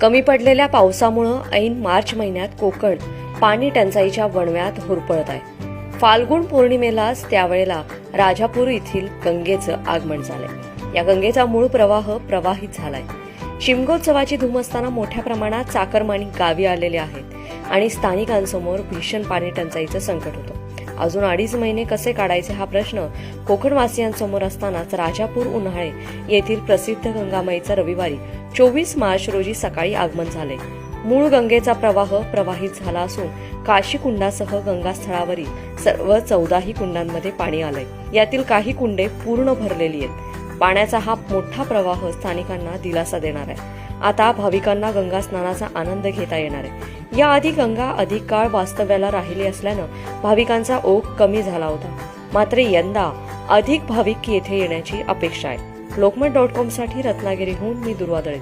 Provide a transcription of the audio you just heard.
कमी पडलेल्या पावसामुळं ऐन मार्च महिन्यात कोकण पाणी टंचाईच्या वणव्यात होरपळत आहे. फाल्गुन पौर्णिमेलाच त्यावेळेला राजापूर येथील गंगेचं आगमन झालंय. या गंगेचा मूळ प्रवाह प्रवाहित झालाय. शिमगोत्सवाची धूम असताना मोठ्या प्रमाणात चाकरमानी गावी आलेले आहेत आणि स्थानिकांसमोर भीषण पाणी टंचाईचं संकट होतं. अजून अडीच महिने कसे काढायचे हा प्रश्न कोकणवासियांसमोर असतानाच राजापूर उन्हाळे येथील प्रसिद्ध गंगामाईचा रविवारी चोवीस मार्च रोजी सकाळी आगमन झाले. मूळ गंगेचा प्रवाह प्रवाहित झाला असून काशी कुंडासह गंगास्थळावरील सर्व चौदाही कुंडांमध्ये पाणी आलंय. यातील काही कुंडे पूर्ण भरलेली आहेत. पाण्याचा हा मोठा प्रवाह स्थानिकांना दिलासा देणार आहे. आता भाविकांना गंगा स्नानाचा आनंद घेता येणार आहे. याआधी गंगा अधिक काळ वास्तव्याला राहिली असल्यानं भाविकांचा ओघ कमी झाला होता. मात्र यंदा अधिक भाविक येथे येण्याची अपेक्षा आहे. लोकमत डॉट कॉमसाठी रत्नागिरीहून मी दुर्वादळे